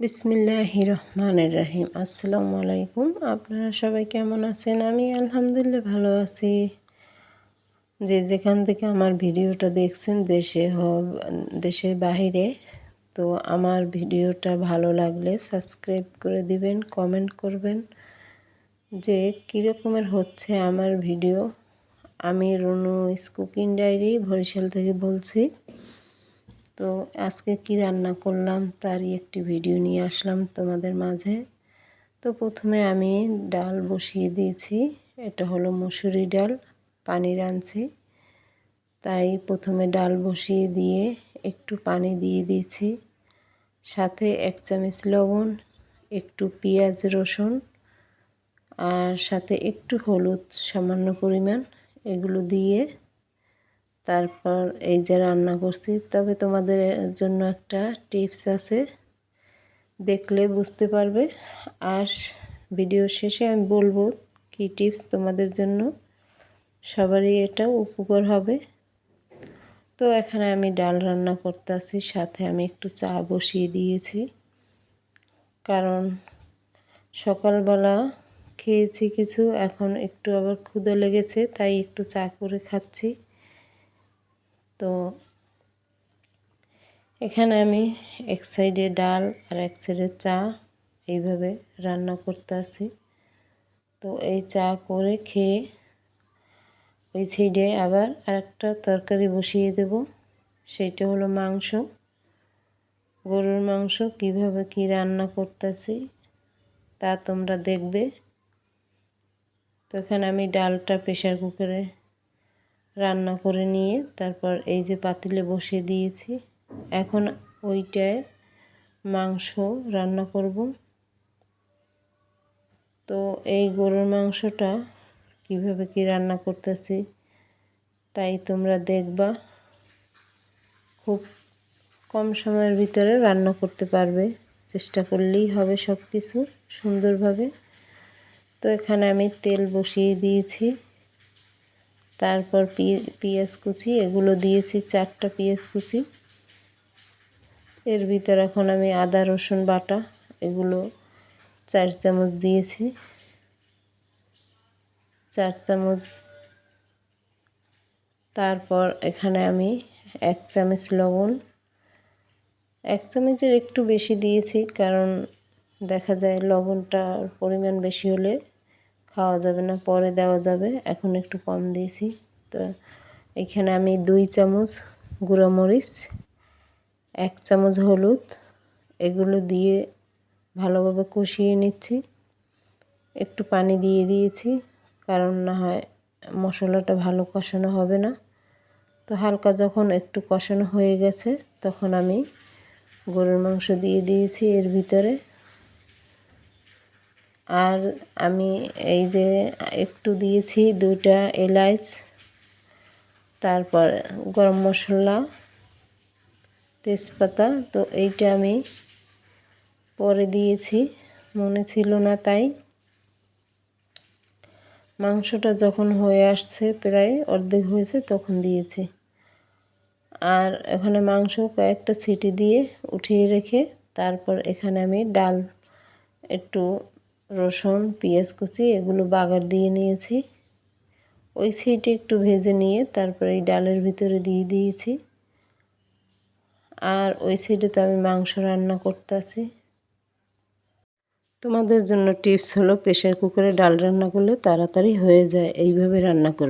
বিসমিল্লাহ রহমানের রাহিম আসসালামু আলাইকুম আপনারা সবাই কেমন আছেন? আমি আলহামদুলিল্লাহ ভালো আছি। যে যেখান থেকে আমার ভিডিওটা দেখছেন, দেশে হোক দেশের বাহিরে, তো আমার ভিডিওটা ভালো লাগলে সাবস্ক্রাইব করে দিবেন, কমেন্ট করবেন যে কীরকমের হচ্ছে আমার ভিডিও। আমি রুনু কুকিং ডায়েরি বরিশাল থেকে বলছি। তো আজকে কি রান্না করলাম তারই একটি ভিডিও নিয়ে আসলাম তোমাদের মাঝে। তো প্রথমে আমি ডাল বসিয়ে দিয়েছি, এটা হলো মুসুরি ডাল পানি রাঁধছি তাই প্রথমে ডাল বসিয়ে দিয়ে একটু পানি দিয়ে দিয়েছি, সাথে এক চামচ লবণ, একটু পেঁয়াজ রসুন, আর সাথে একটু হলুদ সামান্য পরিমাণ, এগুলো দিয়ে তারপর এই যে রান্না করছি, তবে তোমাদের জন্য একটা টিপস আছে, দেখলে বুঝতে পারবে। আর ভিডিও শেষে আমি বলব কি টিপস তোমাদের জন্য, সবারই এটা উপকার হবে। তো এখানে আমি ডাল রান্না করতে আসি সাথে আমি একটু চা বসিয়ে দিয়েছি। কারণ সকালবেলা খেয়েছি কিছু, এখন একটু আবার ক্ষুদে লেগেছে, তাই একটু চা করে খাচ্ছি। তো এখানে আমি এক সাইডে ডাল আর এক সাইডে চা এইভাবে রান্না করতে আছি। তো এই চা করে খেয়ে ওই সাইডে আবার আরেকটা তরকারি বসিয়ে দেব। সেইটা হলো মাংস। গরুর মাংস কীভাবে কি রান্না করতেছি তা তোমরা দেখবে। তো এখানে আমি ডালটা প্রেশার কুকারে রান্না করে নিয়ে তারপর এই যে পাতিলে বসিয়ে দিয়েছি। এখন ওইটায় মাংস রান্না করব। তো এই গরুর মাংসটা কীভাবে কি রান্না করতেছি তাই তোমরা দেখবা। খুব কম সময়ের ভিতরে রান্না করতে পারবে। চেষ্টা করলেই হবে সব কিছু সুন্দরভাবে। তো এখানে আমি তেল বসিয়ে দিয়েছি। তারপর পেঁয়াজ কুচি, এগুলো দিয়েছি চারটা পেঁয়াজ কুচি। এর ভিতর এখন আমি আদা, রসুন বাটা, এগুলো চার চামচ দিয়েছি। চার চামচ তারপর এখানে আমি এক চামচ লবণ। এক চামচের একটু বেশি দিয়েছি, কারণ দেখা যায় লবণটার পরিমাণ বেশি হলে খাওয়া যাবে না, পরে দেওয়া যাবে। এখন একটু কম দিয়েছি। তো এখানে আমি দুই চামচ গুঁড়ো মরিচ, এক চামচ হলুদ, এগুলো দিয়ে ভালোভাবে কষিয়ে নিচ্ছি। একটু পানি দিয়ে দিয়েছি, কারণ না হয় মশলাটা ভালো কষানো হবে না। তো হালকা যখন একটু কষানো হয়ে গেছে, তখন আমি গরুর মাংস দিয়ে দিয়েছি এর ভিতরে। আর আমি এই যে একটু দিয়েছি দুইটা এলাচ তারপর গরম মশলা, তেজপাতা, তো এইটা আমি পরে দিয়েছি, মনে ছিল না তাই। মাংসটা যখন হয়ে আসছে প্রায় অর্ধেক হয়েছে তখন দিয়েছি। আর এখানে মাংস কয়েকটা সিটি দিয়ে উঠিয়ে রেখে তারপর এখানে আমি ডাল একটু রসুন, পেঁয়াজ কুচি এগুলো বাগার দিয়ে নিয়েছি। ওই সিটি একটু ভেজে নিয়ে তারপরে এই ডালের ভিতরে দিয়ে দিয়েছি। আর ওই সাইডে তো আমি মাংস রান্না করতেছি। তোমাদের জন্য টিপস হলো প্রেশার কুকারে ডাল রান্না করলে তাড়াতাড়ি হয়ে যায়। এইভাবে রান্না করলে